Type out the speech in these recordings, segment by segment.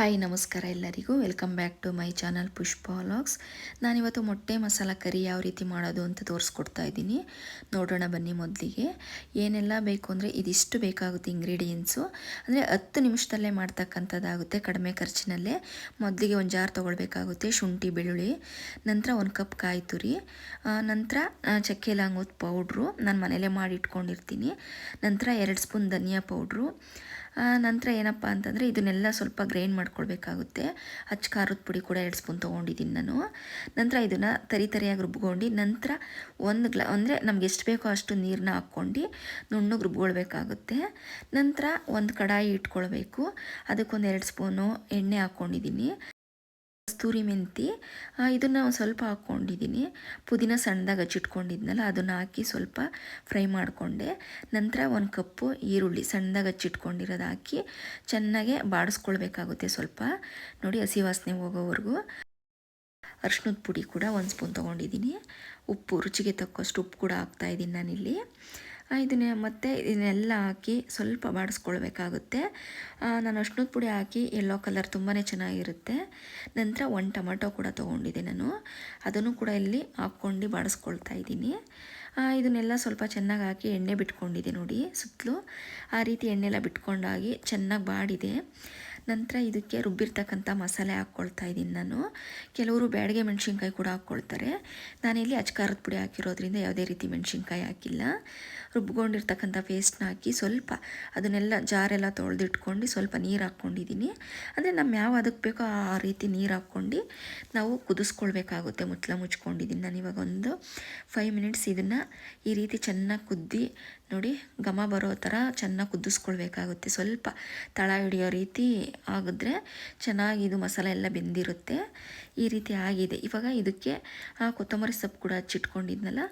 Hi, ನಮಸ್ಕಾರ ಎಲ್ಲರಿಗೂ. Welcome back to my channel Pushpa vlogs ನಾನಿವತ್ತು ಮೊಟ್ಟೆ ಮಸಾಲ ಕರಿ ಯಾವ ರೀತಿ ಮಾಡೋದು ಅಂತ ತೋರಿಸ್ಕೊಡ್ತಾ ಇದ್ದೀನಿ. ನೋಡೋಣ ಬನ್ನಿ ಮೊದಲಿಗೆ. ಏನೆಲ್ಲ ಬೇಕು ಅಂದರೆ ಇದಿಷ್ಟು ಬೇಕಾಗುತ್ತೆ ಇಂಗ್ರೀಡಿಯೆಂಟ್ಸು ಅಂದರೆ ಹತ್ತು ನಿಮಿಷದಲ್ಲೇ ಮಾಡ್ತಕ್ಕಂಥದ್ದಾಗುತ್ತೆ ಕಡಿಮೆ ಖರ್ಚಿನಲ್ಲೇ. ಮೊದಲಿಗೆ ಒಂದು ಜಾರ್ ತೊಗೊಳ್ಬೇಕಾಗುತ್ತೆ ಶುಂಠಿ, ಬೆಳ್ಳುಳ್ಳಿ, ನಂತರ ಒಂದು ಕಪ್ ಕಾಯಿ ತುರಿ ನಂತರ ಚಕ್ಕೆ ಲಾಂಗೋತ್ ಪೌಡ್ರು. ನಾನು ಮನೇಲೇ ಮಾಡಿ ಇಟ್ಕೊಂಡಿರ್ತೀನಿ ನಂತರ ಎರಡು ಸ್ಪೂನ್ ಧನಿಯಾ ಪೌಡ್ರು ನಂತರ ಏನಪ್ಪ ಅಂತಂದರೆ ಇದನ್ನೆಲ್ಲ ಸ್ವಲ್ಪ ಗ್ರೈಂಡ್ ಮಾಡ್ಕೊಳ್ಬೇಕಾಗುತ್ತೆ. ಹಚ್ಚ ಖಾರದ ಪುಡಿ ಕೂಡ ಎರಡು ಸ್ಪೂನ್ ತೊಗೊಂಡಿದ್ದೀನಿ ನಾನು. ನಂತರ ಇದನ್ನು ತರಿ ತರಿಯಾಗಿ ರುಬ್ಕೊಂಡು ನಂತರ ಒಂದು ಗ್ಲಾ, ಅಂದರೆ ನಮ್ಗೆ ಎಷ್ಟು ಬೇಕೋ ಅಷ್ಟು ನೀರನ್ನ ಹಾಕ್ಕೊಂಡು ನುಣ್ಣಗೆ ರುಬ್ಕೊಳ್ಬೇಕಾಗುತ್ತೆ. ನಂತರ ಒಂದು ಕಡಾಯಿ ಇಟ್ಕೊಳ್ಬೇಕು. ಅದಕ್ಕೊಂದು ಎರಡು ಸ್ಪೂನು ಎಣ್ಣೆ ಹಾಕ್ಕೊಂಡಿದ್ದೀನಿ. ಕಸ್ತೂರಿ ಮೆಂತಿ ಇದನ್ನು ಒಂದು ಸ್ವಲ್ಪ ಹಾಕ್ಕೊಂಡಿದ್ದೀನಿ ಪುದೀನ ಸಣ್ಣದಾಗಿ ಹಚ್ಚಿಟ್ಕೊಂಡಿದ್ನಲ್ಲ, ಅದನ್ನು ಹಾಕಿ ಸ್ವಲ್ಪ ಫ್ರೈ ಮಾಡಿಕೊಂಡೆ. ನಂತರ ಒಂದು ಕಪ್ಪು ಈರುಳ್ಳಿ ಸಣ್ಣದಾಗಿ ಹಚ್ಚಿಟ್ಕೊಂಡಿರೋದು ಹಾಕಿ ಚೆನ್ನಾಗೆ ಬಾಡಿಸ್ಕೊಳ್ಬೇಕಾಗುತ್ತೆ ಸ್ವಲ್ಪ. ನೋಡಿ, ಹಸಿ ವಾಸನೆ ಹೋಗೋವರೆಗೂ. ಅರ್ಶಿನದ ಪುಡಿ ಕೂಡ ಒಂದು ಸ್ಪೂನ್ ತೊಗೊಂಡಿದ್ದೀನಿ. ಉಪ್ಪು, ರುಚಿಗೆ ತಕ್ಕಷ್ಟು ಉಪ್ಪು ಕೂಡ ಹಾಕ್ತಾಯಿದ್ದೀನಿ ನಾನಿಲ್ಲಿ. ಇದನ್ನೇ ಮತ್ತೆ ಇದನ್ನೆಲ್ಲ ಹಾಕಿ ಸ್ವಲ್ಪ ಬಾಡಿಸ್ಕೊಳ್ಬೇಕಾಗುತ್ತೆ. ನಾನು ಅರ್ಶಿನದ ಪುಡಿ ಹಾಕಿ ಯೆಲ್ಲೋ ಕಲರ್ ತುಂಬಾ ಚೆನ್ನಾಗಿರುತ್ತೆ. ನಂತರ ಒಂದು ಟೊಮೆಟೊ ಕೂಡ ತೊಗೊಂಡಿದ್ದೆ ನಾನು. ಅದನ್ನು ಕೂಡ ಇಲ್ಲಿ ಹಾಕ್ಕೊಂಡು ಬಾಡಿಸ್ಕೊಳ್ತಾ ಇದ್ದೀನಿ. ಇದನ್ನೆಲ್ಲ ಸ್ವಲ್ಪ ಚೆನ್ನಾಗಿ ಹಾಕಿ ಎಣ್ಣೆ ಬಿಟ್ಕೊಂಡಿದೆ ನೋಡಿ ಸುತ್ತಲೂ. ಆ ರೀತಿ ಎಣ್ಣೆಲ್ಲ ಬಿಟ್ಕೊಂಡಾಗಿ ಚೆನ್ನಾಗಿ ಬಾಡಿದೆ. ನಂತರ ಇದಕ್ಕೆ ರುಬ್ಬಿರ್ತಕ್ಕಂಥ ಮಸಾಲೆ ಹಾಕ್ಕೊಳ್ತಾ ಇದ್ದೀನಿ ನಾನು. ಕೆಲವರು ಬ್ಯಾಡಿಗೆ ಮೆಣಸಿನ್ಕಾಯಿ ಕೂಡ ಹಾಕ್ಕೊಳ್ತಾರೆ. ನಾನಿಲ್ಲಿ ಅಚ್ಕಾರದ ಪುಡಿ ಹಾಕಿರೋದ್ರಿಂದ ಯಾವುದೇ ರೀತಿ ಮೆಣಸಿನ್ಕಾಯಿ ಹಾಕಿಲ್ಲ. ರುಬ್ಕೊಂಡಿರ್ತಕ್ಕಂಥ ಪೇಸ್ಟ್ನ ಹಾಕಿ ಸ್ವಲ್ಪ ಅದನ್ನೆಲ್ಲ ಜಾರೆಲ್ಲ ತೊಳೆದಿಟ್ಕೊಂಡು ಸ್ವಲ್ಪ ನೀರು ಹಾಕ್ಕೊಂಡಿದ್ದೀನಿ. ಅಂದರೆ ನಮ್ಮ ಯಾವ ಅದಕ್ಕೆ ಬೇಕೋ ಆ ರೀತಿ ನೀರು ಹಾಕ್ಕೊಂಡು ನಾವು ಕುದಿಸ್ಕೊಳ್ಬೇಕಾಗುತ್ತೆ ಮುಚ್ಚಲ ಮುಚ್ಕೊಂಡಿದ್ದೀನಿ. ನಾನು ಇವಾಗ ಒಂದು ಫೈವ್ ಮಿನಿಟ್ಸ್ ಇದನ್ನು ಈ ರೀತಿ ಚೆನ್ನಾಗಿ ಕುದ್ದಿ ನೋಡಿ, ಘಮ ಬರೋ ಥರ ಚೆನ್ನಾಗಿ ಕುದಿಸ್ಕೊಳ್ಬೇಕಾಗುತ್ತೆ. ಸ್ವಲ್ಪ ತಳ ಹಿಡಿಯೋ ರೀತಿ ಆಗಿದ್ರೆ ಚೆನ್ನಾಗಿ ಇದು ಮಸಾಲೆ ಎಲ್ಲ ಬೆಂದಿರುತ್ತೆ. ಈ ರೀತಿ ಆಗಿದೆ. ಇವಾಗ ಇದಕ್ಕೆ ಕೊತ್ತಂಬರಿ ಸೊಪ್ಪು ಕೂಡ ಹಚ್ಚಿಟ್ಕೊಂಡಿದ್ನಲ್ಲ,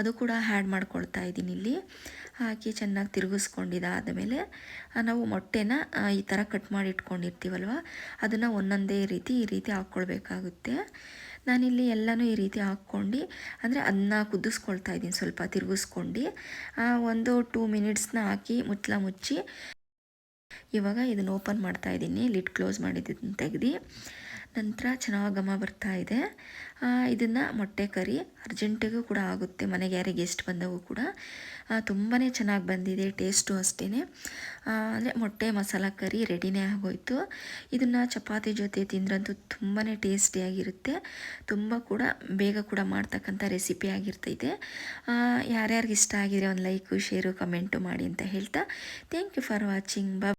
ಅದು ಕೂಡ ಆ್ಯಡ್ ಮಾಡ್ಕೊಳ್ತಾ ಇದ್ದೀನಿ ಇಲ್ಲಿ. ಹಾಕಿ ಚೆನ್ನಾಗಿ ತಿರುಗಿಸ್ಕೊಂಡಿದ್ದಾದ ಮೇಲೆ ನಾವು ಮೊಟ್ಟೆನ ಈ ಥರ ಕಟ್ ಮಾಡಿ ಇಟ್ಕೊಂಡಿರ್ತೀವಲ್ವ ಅದನ್ನು ಒಂದೊಂದೇ ರೀತಿ ಈ ರೀತಿ ಹಾಕ್ಕೊಳ್ಬೇಕಾಗುತ್ತೆ. ನಾನಿಲ್ಲಿ ಎಲ್ಲನೂ ಈ ರೀತಿ ಹಾಕ್ಕೊಂಡು, ಅಂದರೆ ಅದನ್ನ ಕುದಿಸ್ಕೊಳ್ತಾ ಇದ್ದೀನಿ ಸ್ವಲ್ಪ ತಿರುಗಿಸ್ಕೊಂಡು. ಒಂದು ಟೂ ಮಿನಿಟ್ಸ್ನ ಹಾಕಿ ಮುಚ್ಚಲ ಮುಚ್ಚಿ ಇವಾಗ ಇದನ್ನು ಓಪನ್ ಮಾಡ್ತಾ ಇದ್ದೀನಿ. ಲಿಡ್ ಕ್ಲೋಸ್ ಮಾಡಿದ್ದನ್ನು ತೆಗೆದು. ನಂತರ ಚೆನ್ನಾಗಿ ಘಮ ಬರ್ತಾ ಇದೆ. ಇದನ್ನು ಮೊಟ್ಟೆ ಕರಿ, ಅರ್ಜೆಂಟಿಗೂ ಕೂಡ ಆಗುತ್ತೆ. ಮನೆಗೆ ಯಾರಿಗೆ ಗೆಸ್ಟ್ ಬಂದವು ಕೂಡ. ತುಂಬಾ ಚೆನ್ನಾಗಿ ಬಂದಿದೆ ಟೇಸ್ಟು ಅಷ್ಟೇ ಅಂದರೆ ಮೊಟ್ಟೆ, ಮಸಾಲ ಕರಿ ರೆಡಿನೇ ಆಗೋಯ್ತು. ಇದನ್ನು ಚಪಾತಿ ಜೊತೆ ತಿಂದ್ರಂತೂ ತುಂಬಾ ಟೇಸ್ಟಿಯಾಗಿರುತ್ತೆ ತುಂಬ ಕೂಡ ಬೇಗ ಕೂಡ ಮಾಡ್ತಕ್ಕಂಥ ರೆಸಿಪಿ ಆಗಿರ್ತೈತೆ. ಯಾರ್ಯಾರಿಗೆ ಇಷ್ಟ ಆಗಿದೆ ಒಂದು ಲೈಕು ಶೇರು ಕಮೆಂಟು ಮಾಡಿ ಅಂತ ಹೇಳ್ತಾ. ಥ್ಯಾಂಕ್ ಯು ಫಾರ್ ವಾಚಿಂಗ್ ಬಾ